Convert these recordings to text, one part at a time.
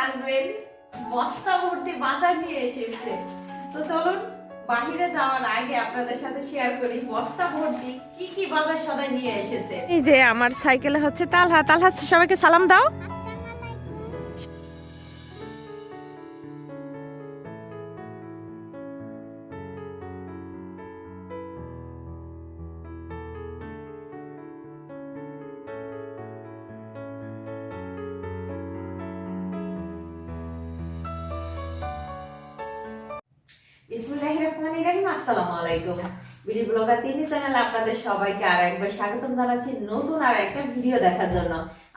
Husband বস্তা ভর্তি বাজার নিয়ে এসেছে। তো চলুন, বাহিরে যাওয়ার আগে আপনাদের সাথে শেয়ার করি, বস্তা ভর্তি কি কি বাজার সদাই নিয়ে এসেছে। এই যে আমার সাইকেলে হচ্ছে তালহা। তালহা, সবাইকে সালাম দাও। রহমানির রহিম আসসালামু আলাইকুম। বিডি ব্লগার তিনি চ্যানেলে আপনাদের সবাইকে আর একবার স্বাগতম জানাচ্ছি নতুন আর একটা ভিডিও দেখার জন্য।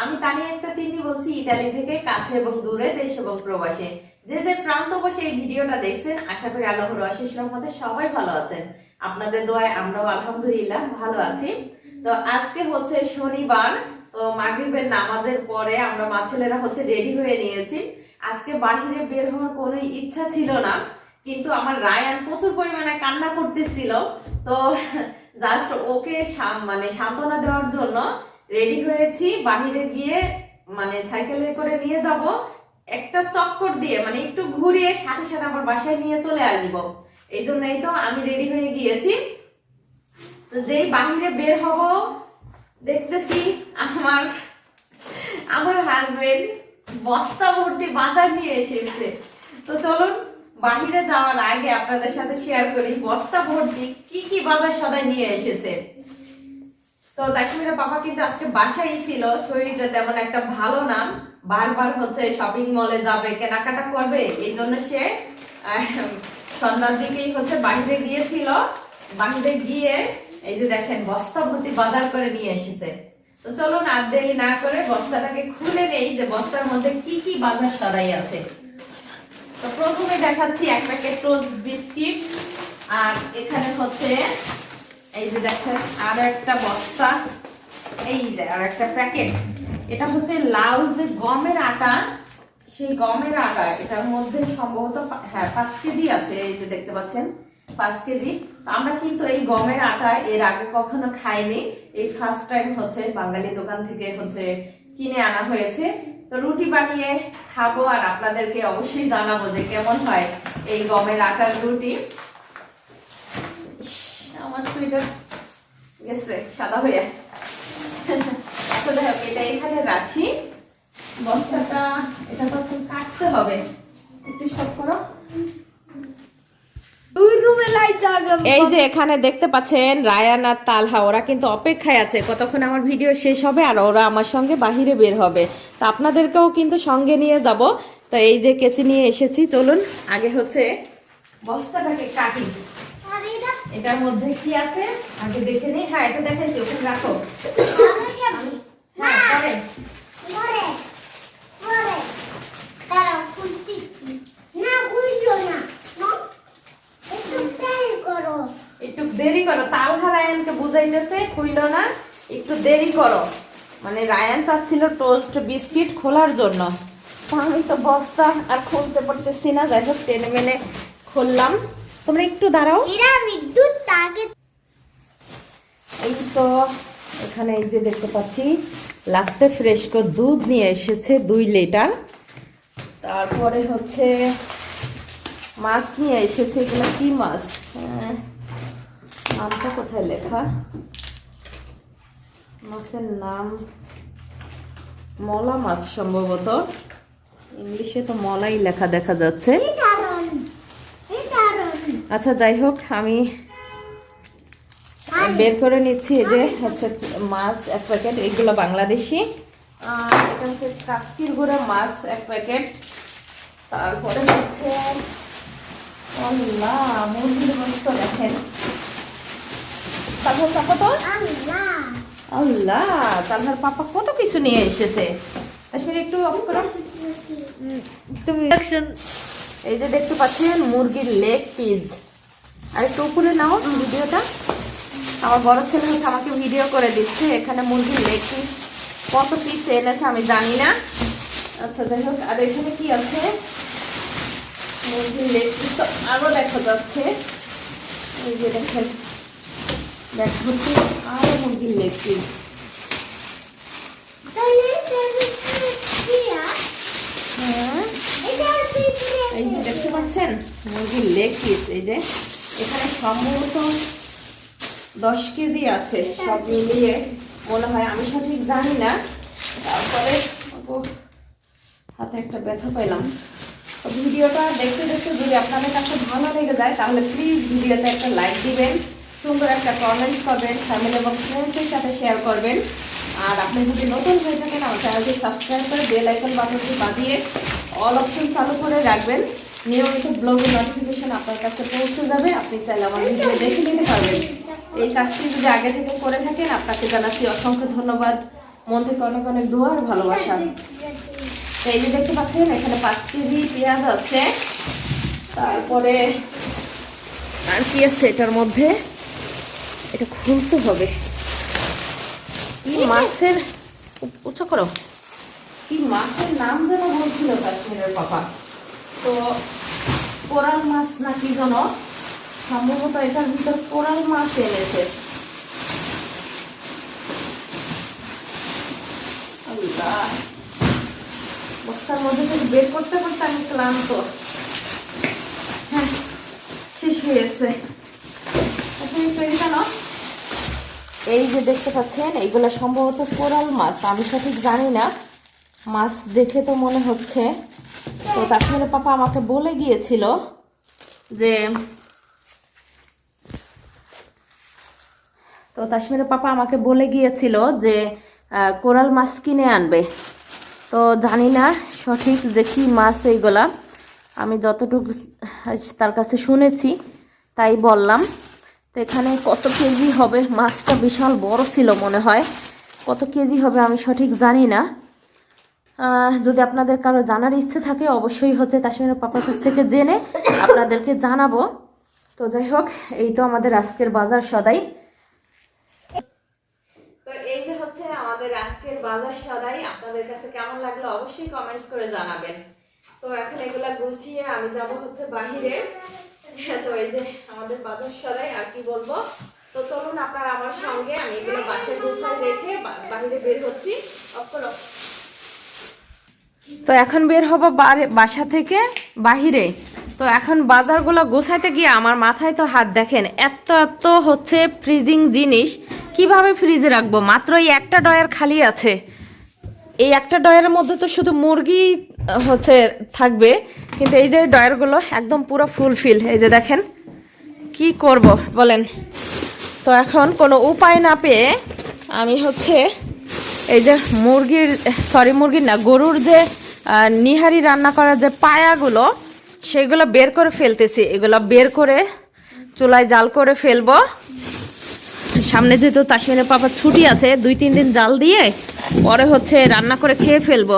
আমি তানিয়া একটা তিনি বলছি, ইতালি থেকে কাছে এবং দূরে, দেশ এবং প্রবাসে। যে যে প্রান্ত বসে এই ভিডিওটা দেখছেন, আশা করি আল্লাহর অশেষ রহমতে সবাই ভালো আছেন। আপনাদের দোয়ায় আমরাও আলহামদুলিল্লাহ ভালো আছি। তো আজকে হচ্ছে শনিবার, তো মাগরিবের নামাজের পরে আমরা মা ছেলেরা হচ্ছে রেডি হয়ে নিয়েছি। আজকে বাহিরে বের হওয়ার কোনো ইচ্ছা ছিল না। কিন্তু আমার রায়ান প্রচুর পরিমাণে কান্না করতেছিল। তো জাস্ট ওকে মানে সান্ত্বনা দেওয়ার জন্য রেডি হয়েছি। বাহিরে গিয়ে মানে সাইকেলে করে নিয়ে যাব। একটা চক্কর দিয়ে মানে একটু ঘুরিয়ে সাথে সাথে আমার বাসায় নিয়ে চলে আসব। এই জন্যই তো আমি রেডি হয়ে গিয়েছি। তো যেই বাহিরে বের হব, দেখতেছি আমার আমার হাজবেন্ড বস্তা ভর্তি বাজার নিয়ে এসেছে। তো চলুন বাহিরে যাওয়ার আগে আপনাদের সাথে শেয়ার করি, বস্তা ভর্তি কি কি বাজার সদাই নিয়ে এসেছে। তো কাশ্মীরের পাপা কিন্তু আজকে বাসায় ছিল, শরীরটা তেমন একটা ভালো না। বারবার হচ্ছে শপিং মলে যাবে, কেনাকাটা করবে, এই জন্য সে সন্ধ্যার দিকেই হচ্ছে বাহিরে গিয়েছিল। বাহিরে গিয়ে এই যে দেখেন, বস্তা ভর্তি বাজার করে নিয়ে এসেছে। তো চলুন আর দেরি না করে বস্তাটাকে খুলে নেই যে বস্তার মধ্যে কি কি বাজার সদাই আছে। তো প্রথমে দেখাচ্ছি এক প্যাকেট টোস্ট বিস্কিট আর এখানে হচ্ছে, এই যে দেখেন, আর একটা বস্তা, এই যে আর একটা প্যাকেট। এটা হচ্ছে লাল যে গমের আটা, সেই গমের আটা, এটার মধ্যে সম্ভবত হ্যাঁ পাঁচ কেজি আছে, এই যে দেখতে পাচ্ছেন, পাঁচ কেজি। আমরা কিন্তু এই গমের আটা এর আগে কখনো খাইনি। এই ফার্স্ট টাইম হচ্ছে, বাঙালি দোকান থেকে হচ্ছে কিনে আনা হয়েছে। তো রুটি বানিয়ে খাব আর আপনাদেরকে অবশ্যই জানাব যে কেমন হয় এই গমের আটার রুটি। আমার সুইটার গেছে, সাদা হয়ে। আসলে এটা এখানে রাখি। বস্তাটা, এটা তো কাটতে হবে। একটু সব করো দুই রুমে লাইট লাগাবো এই যে এখানে দেখতে পাচ্ছেন রায়ান আর তালহা ওরা কিন্তু অপেক্ষায় আছে। কতক্ষণ আমার ভিডিও শেষ হবে আর ওরা আমার সঙ্গে বাহিরে বের হবে। তো আপনাদেরকেও কিন্তু সঙ্গে নিয়ে যাব। তো এই যে কেচি নিয়ে এসেছি চলুন। আগে হচ্ছে বস্তাটাকে কাটি। এটার মধ্যে কি আছে? আগে দেখে নিই। হ্যাঁ এটা দেখাইছি ওখানে রাখো আমি যাব হ্যাঁ পরে পরে পরে তারা খুলতি না উইলো না না একটু তাই করো একটু দেরি করো তালহা রায়ানকে বুঝাইতেছে খুইলো না একটু দেরি করো। মানে রায়ান চাচ্ছিল টোস্ট বিস্কিট খোলার জন্য। আমি তো বস্তা আর খুলতে পারতেছি না যাই হোক টেনে মেনে খুললাম। তোমরা একটু দাঁড়াও। এরা বিদ্যুৎ তাকে এই তো এখানে এই যে দেখতে পাচ্ছি লাত্তে ফ্রেশকো দুধ নিয়ে এসেছে দুই লিটার। তারপরে হচ্ছে মাছ নিয়ে এসেছে এগুলো কি মাছ? আহ, নামটা কোথায় লেখা? মাছের নাম মলা মাছ সম্ভবত। ইংলিশে তো মলাই লেখা দেখা যাচ্ছে। আচ্ছা যাই হোক আমি বের করে নিচ্ছি এই যে হচ্ছে মাছ এক প্যাকেট এগুলো বাংলাদেশি। এটা হচ্ছে কাস্কির গুঁড়া মাছ এক প্যাকেট। তারপরে হচ্ছে আল্লাহ মুরগির মাংস দেখেন। তো? আল্লাহ আল্লাহ পাপা কত কিছু নিয়ে এসেছে। আসলে একটু অফ করো। তুমি এই যে দেখতে পাচ্ছেন মুরগির লেগ পিস আর একটু উপরে নাও ভিডিওটা। আমার বড় ছেলে হচ্ছে আমাকে ভিডিও করে দিচ্ছে এখানে মুরগির লেগ পিস কত পিস এনেছে আমি জানি না। আচ্ছা যাই হোক আর এখানে কি আছে? মুরগির লেগ পিস তো আরও দেখা যাচ্ছে। এই যে দেখেন। আরও মুরগির লেগ পিস হ্যাঁ এই যে দেখতে পাচ্ছেন? মুরগির লেগ পিস এই যে এখানে সম্ভবত দশ কেজি আছে। সব মিলিয়ে মনে হয় আমি সঠিক জানি না। তারপরে হাতে একটা ব্যথা পেলাম ভিডিওটা দেখতে দেখতে যদি আপনাদের কাছে ভালো লেগে যায় তাহলে প্লিজ ভিডিওতে একটা লাইক দিবেন। সুন্দর একটা কমেন্ট করবেন ফ্যামিলি এবং ফ্রেন্ডসের সাথে শেয়ার করবেন। আর আপনি যদি নতুন হয়ে থাকেন আমার চ্যানেলটি সাবস্ক্রাইব করে বেল আইকন বাটনটি বাজিয়ে অল অপশন চালু করে রাখবেন। নিয়মিত ব্লগের নোটিফিকেশন আপনার কাছে পৌঁছে যাবে। আপনি চাইলে আমার ভিডিও দেখে নিতে পারবেন। এই কাজটি যদি আগে থেকে করে থাকেন আপনাকে জানাচ্ছি অসংখ্য ধন্যবাদ। মন থেকে অনেক অনেক দোয়া আর ভালোবাসা। তো এই যে দেখতে পাচ্ছেন এখানে পাঁচ কেজি পেঁয়াজ আছে। তারপরে আর কি আছে এটার মধ্যে। এটা খুলতে হবে। কি মাছের উ- উঁচু করো। কি মাছের নাম যেন বলছিল কাশ্মীরের পাপা। তো কোরাল মাছ না কি যেন? সম্ভবত এটার ভিতর কোরাল মাছ এনেছে। বস্তার মধ্যে থেকে বের করতে করতে আমি ক্লান্ত। হ্যাঁ শেষ হয়েছে এখন একটু এই জানো এই যে দেখতে পাচ্ছেন এইগুলো সম্ভবত কোরাল মাছ, আমি সঠিক জানি না। মাছ দেখে তো মনে হচ্ছে। তো কাশ্মীরে পাপা আমাকে বলে গিয়েছিল যে, তো কাশ্মীরের পাপা আমাকে বলে গিয়েছিল যে কোরাল মাছ কিনে আনবে। তো জানি না সঠিক যে কী মাছ এইগুলা। আমি যতটুকু তার কাছে শুনেছি, তাই বললাম। তো এখানে কত কেজি হবে? মাছটা বিশাল বড় ছিল মনে হয়। কত কেজি হবে আমি সঠিক জানি না। যদি আপনাদের কারও জানার ইচ্ছে থাকে, অবশ্যই হচ্ছে কাশ্মীরের পাপার কাছ থেকে জেনে আপনাদেরকে জানাব। তো যাই হোক, এই তো আমাদের আজকের বাজার সদাই। তো এই যে হচ্ছে আমাদের আজকের বাজার সদাই, আপনাদের কাছে কেমন লাগল অবশ্যই কমেন্টস করে জানাবেন। তো এখন এগুলা গুছিয়ে আমি যাব হচ্ছে বাহিরে। তো এই যে আমাদের বাজার সদাই আর কি বলব? তো চলুন আপনারা আমার সঙ্গে, আমি এগুলো বাসায় গুছাই রেখে বাহিরে বের হচ্ছি। অফ তো এখন বের হব বাসা থেকে বাহিরে। তো এখন বাজারগুলো গোছাইতে গিয়ে আমার মাথায় তো হাত দেখেন, এত এত হচ্ছে ফ্রিজিং জিনিস। কীভাবে ফ্রিজে রাখব? মাত্র এই একটা ডয়ার খালি আছে। এই একটা ডয়ারের মধ্যে তো শুধু মুরগি হচ্ছে থাকবে। কিন্তু এই যে ডয়ারগুলো একদম পুরো ফুলফিল এই যে দেখেন কি করব বলেন। তো এখন কোনো উপায় না পেয়ে আমি হচ্ছে এই যে মুরগির সরি মুরগির না, গরুর যে নিহারি রান্না করার যে পায়াগুলো, সেগুলো বের করে ফেলতেছি। এগুলো বের করে চুলায় জাল করে ফেলব। সামনে যেহেতু কাশ্মীরের পাপার ছুটি আছে, দুই তিন দিন জাল দিয়ে পরে হচ্ছে রান্না করে খেয়ে ফেলব।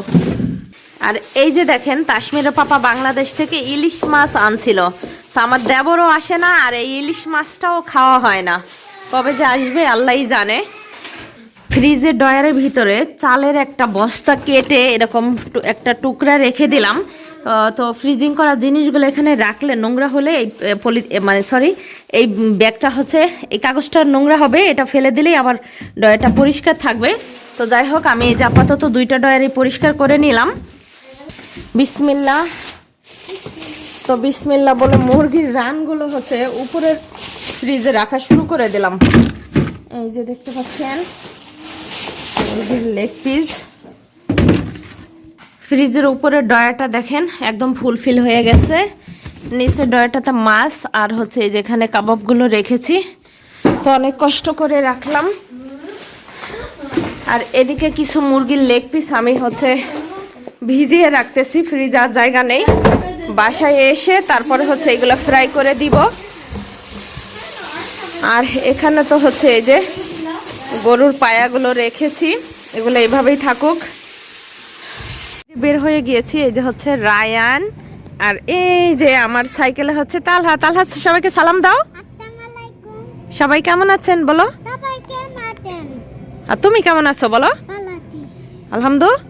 আর এই যে দেখেন, কাশ্মীরের পাপা বাংলাদেশ থেকে ইলিশ মাছ আনছিল। তো আমার দেবরও আসে না, আর এই ইলিশ মাছটাও খাওয়া হয় না। কবে যে আসবে আল্লাহই জানে। ফ্রিজের ডয়ারের ভিতরে চালের একটা বস্তা কেটে এরকম একটা টুকরা রেখে দিলাম। তো ফ্রিজিং করা জিনিসগুলো এখানে রাখলে নোংরা হলে এই পলি মানে সরি, এই ব্যাগটা হচ্ছে, এই কাগজটা নোংরা হবে, এটা ফেলে দিলেই আবার ডয়ারটা পরিষ্কার থাকবে। তো যাই হোক, আমি এই যে আপাতত দুইটা ডয়ারই পরিষ্কার করে নিলাম। বিসমিল্লা তো বিসমিল্লা বলে মুরগির রানগুলো হচ্ছে উপরের ফ্রিজে রাখা শুরু করে দিলাম। এই যে দেখতে পাচ্ছেন, মুরগির লেগ পিস ফ্রিজের উপরে ডয়াটা দেখেন, একদম ফুলফিল হয়ে গেছে। নিচের ডয়াটাতে মাছ আর হচ্ছে এই যেখানে কাবাবগুলো রেখেছি। তো অনেক কষ্ট করে রাখলাম। আর এদিকে কিছু মুরগির লেগ পিস আমি হচ্ছে ভিজিয়ে রাখতেছি ফ্রিজ আর জায়গা নেই। বাসায় এসে তারপরে হচ্ছে এগুলো ফ্রাই করে দিব। আর এখানে তো হচ্ছে এই যে গরুর পায়াগুলো রেখেছি এগুলো এইভাবেই থাকুক। বের হয়ে গিয়েছি এই যে হচ্ছে রায়ান। আর এই যে আমার সাইকেলে হচ্ছে তালহা। তালহা সবাইকে সালাম দাও। সবাই কেমন আছেন বলো? আর তুমি কেমন আছো বলো? আলহামদুলিল্লাহ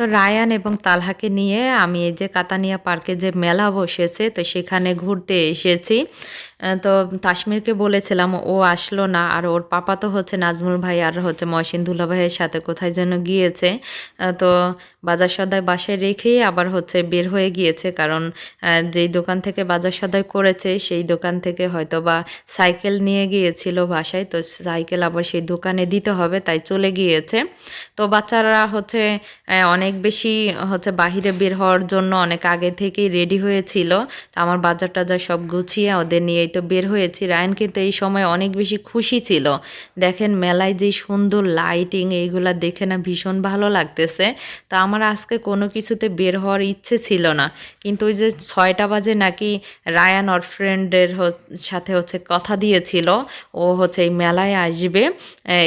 তো রায়ান এবং তালহাকে নিয়ে আমি এই যে কাতানিয়া পার্কে যে মেলা বসেছে, তো সেখানে ঘুরতে এসেছি। তো তাসমিরকে বলেছিলাম, ও আসলো না। আর ওর পাপা তো হচ্ছে নাজমুল ভাই আর হচ্ছে মহসিন দুলা ভাইয়ের সাথে কোথায় যেন গিয়েছে। তো বাজার সদায় বাসায় রেখেই আবার হচ্ছে বের হয়ে গিয়েছে। কারণ যেই দোকান থেকে বাজার সদায় করেছে, সেই দোকান থেকে হয়তো বা সাইকেল নিয়ে গিয়েছিল বাসায়। তো সাইকেল আবার সেই দোকানে দিতে হবে, তাই চলে গিয়েছে। তো বাচ্চারা হচ্ছে অনেক বেশি হচ্ছে বাহিরে বের হওয়ার জন্য অনেক আগে থেকেই রেডি হয়েছিল। তো আমার বাজার টাজার সব গুছিয়ে ওদের নিয়েই তো বের হয়েছি। রায়ন কিন্তু এই সময় অনেক বেশি খুশি ছিল। দেখেন মেলায় যে সুন্দর লাইটিং এইগুলা দেখে না ভীষণ ভালো লাগতেছে। তা আমার আজকে কোনো কিছুতে বের হওয়ার ইচ্ছে ছিল না। কিন্তু ওই যে ছয়টা বাজে নাকি রায়ান ওর ফ্রেন্ডের সাথে হচ্ছে কথা দিয়েছিল। ও হচ্ছে এই মেলায় আসবে।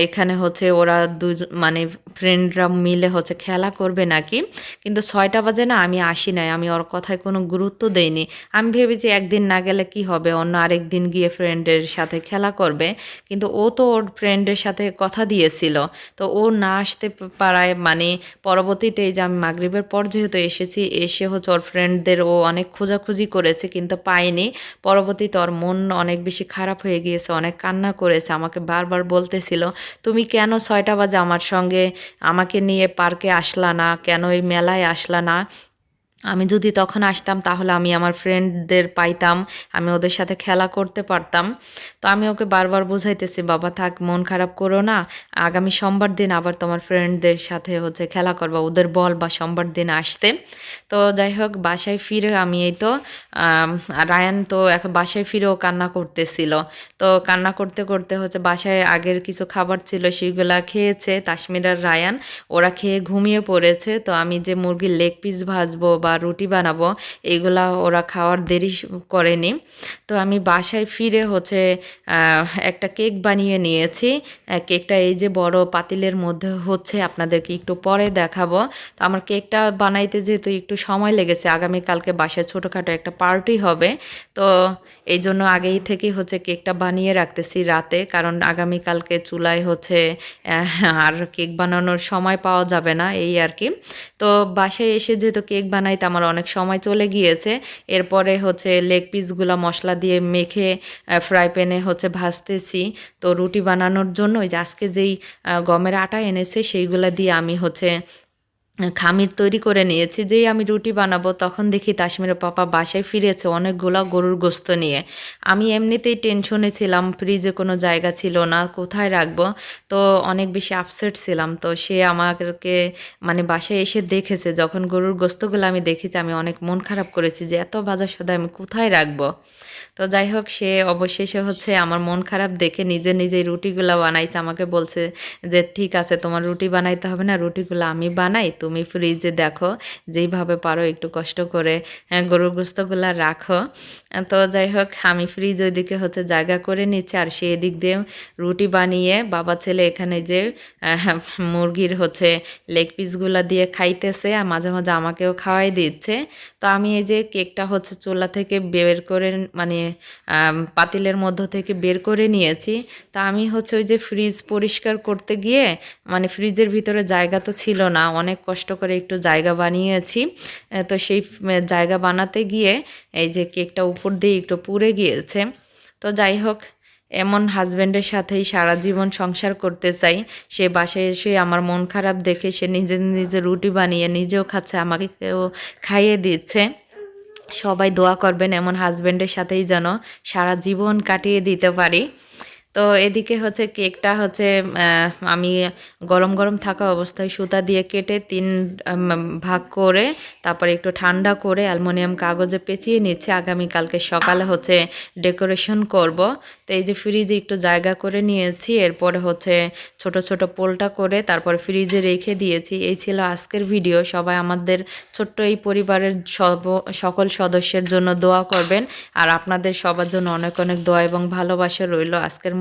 এখানে হচ্ছে ওরা দুজন মানে ফ্রেন্ডরা মিলে হচ্ছে খেলা করবে নাকি। কিন্তু ছয়টা বাজে না আমি আসি নাই। আমি ওর কথায় কোনো গুরুত্ব দেইনি। আমি ভেবেছি একদিন না গেলে কি হবে? অন্য আরেক দিন গিয়ে ফ্রেন্ডের সাথে খেলা করবে। কিন্তু ও তো ওর ফ্রেন্ডের সাথে কথা দিয়েছিল। তো ও না আসতে পারায় মানে পরবর্তীতে যে আমি মাগরিবের পর যেহেতু এসেছি, এসে হচ্ছে ওর ফ্রেন্ডদের ও অনেক খোঁজাখুঁজি করেছে কিন্তু পায়নি। পরবর্তীতে ওর মন অনেক বেশি খারাপ হয়ে গিয়েছে, অনেক কান্না করেছে, আমাকে বারবার বলতেছিল, তুমি কেন ছয়টা বাজে আমার সঙ্গে? আমাকে নিয়ে পার্কে আসলা না? কেন এই মেলায় আসলা না? আমি যদি তখন আসতাম, তাহলে আমি আমার ফ্রেন্ডদের পাইতাম, আমি ওদের সাথে খেলা করতে পারতাম। তো আমি ওকে বারবার বুঝাইতেছি, বাবা, থাক, মন খারাপ করো না। আগামী সোমবার দিন আবার তোমার ফ্রেন্ডদের সাথে হচ্ছে খেলা করবা, ওদের বল বা সোমবার দিন আসতে। তো যাই হোক, বাসায় ফিরে আমি এই তো রায়ান তো এখন বাসায় ফিরেও কান্না করতেছিল। তো কান্না করতে করতে হচ্ছে বাসায় আগের কিছু খাবার ছিল, সেগুলা খেয়েছে তাসমির আর রায়ান। ওরা খেয়ে ঘুমিয়ে পড়েছে। তো আমি যে মুরগির লেগ পিস ভাজবো বা রুটি বানাবো, এগুলা ওরা খাওয়ার দেরি করেনি। তো আমি বাসায় ফিরে হচ্ছে একটা কেক বানিয়ে নিয়েছি। কেকটা এই যে বড় পাতিলের মধ্যে হচ্ছে, আপনাদেরকে একটু পরে দেখাবো। তো আমার কেকটা বানাইতে যেহেতু একটু সময় লেগেছে, আগামীকালকে বাসায় ছোটোখাটো একটা পার্টি হবে। তো এই জন্য আগেই থেকেই হচ্ছে কেকটা বানিয়ে রাখতেছি রাতে, কারণ আগামীকালকে চুলায় হচ্ছে আর কেক বানানোর সময় পাওয়া যাবে না, এই আর কি। তো বাসায় এসে যেহেতু কেক বানাইতে আমার অনেক সময় চলে গিয়েছে। এরপরে হচ্ছে লেগ পিসগুলো মশলা দিয়ে মেখে ফ্রাই প্যানে হচ্ছে ভাজতেছি। তো রুটি বানানোর জন্য ওই যে আজকে যেই গমের আটা এনেছে সেইগুলো দিয়ে আমি হচ্ছে খামির তৈরি করে নিয়েছি, যেই আমি রুটি বানাবো, তখন দেখি তাসমিরের পাপা বাসায় ফিরেছে অনেকগুলা গরুর গোস্ত নিয়ে। আমি এমনিতেই টেনশনে ছিলাম ফ্রিজে কোনো জায়গা ছিল না, কোথায় রাখব? তো অনেক বেশি আপসেট ছিলাম। তো সে আমাকে মানে বাসায় এসে দেখেছে, যখন গরুর গোস্তগুলো আমি দেখেছি, আমি অনেক মন খারাপ করেছি যে এত বাজার সদায় আমি কোথায় রাখব? তো যাই হোক, সে অবশেষে হচ্ছে আমার মন খারাপ দেখে নিজে নিজেই রুটিগুলো বানাইছে, আমাকে বলছে যে, ঠিক আছে, তোমার রুটি বানাইতে হবে না, রুটিগুলো আমি বানাই, তুমি ফ্রিজে দেখো, যেইভাবে পারো একটু কষ্ট করে গরুর গোস্তগুলো রাখো। তো যাই হোক, আমি ফ্রিজ ওইদিকে হচ্ছে জায়গা করে নিচ্ছি, আর সে এদিক দিয়ে রুটি বানিয়ে বাবা ছেলে এখানে যে মুরগির হচ্ছে লেগ পিসগুলো দিয়ে খাইতেছে, আর মাঝে মাঝে আমাকেও খাওয়াই দিচ্ছে। তো আমি এই যে কেকটা হচ্ছে চুলা থেকে বের করে মানে পাতিলের মধ্য থেকে বের করে নিয়েছি। তা আমি হচ্ছে ওই যে ফ্রিজ পরিষ্কার করতে গিয়ে মানে ফ্রিজের ভিতরে জায়গা তো ছিল না, অনেক কষ্ট করে একটু জায়গা বানিয়েছি। তো সেই জায়গা বানাতে গিয়ে এই যে কেকটা উপর দিয়ে একটু পুড়ে গিয়েছে। তো যাই হোক, এমন হাজব্যান্ডের সাথেই সারা জীবন সংসার করতে চাই। সে বাসায় এসে আমার মন খারাপ দেখে সে নিজে নিজে রুটি বানিয়ে নিজেও খাচ্ছে আমাকেও খাইয়ে দিচ্ছে। সবাই দোয়া করবেন এমন হাজব্যান্ডের সাথেই যেন সারা জীবন কাটিয়ে দিতে পারি। তো এদিকে হচ্ছে কেকটা হচ্ছে আমি গরম গরম থাকা অবস্থায় সুতা দিয়ে কেটে তিন ভাগ করে তারপরে একটু ঠান্ডা করে অ্যালমোনিয়াম কাগজে পেঁচিয়ে নিচ্ছে। আগামীকালকে সকালে হচ্ছে ডেকোরেশন করব। তো এই যে ফ্রিজে একটু জায়গা করে নিয়েছি, এরপরে হচ্ছে ছোট ছোট পোলটা করে তারপর ফ্রিজে রেখে দিয়েছি। এই ছিল আজকের ভিডিও। সবাই আমাদের ছোট্ট এই পরিবারের সব, সকল সদস্যের জন্য দোয়া করবেন। আর আপনাদের সবার জন্য অনেক অনেক দোয়া এবং ভালোবাসা রইল। আজকের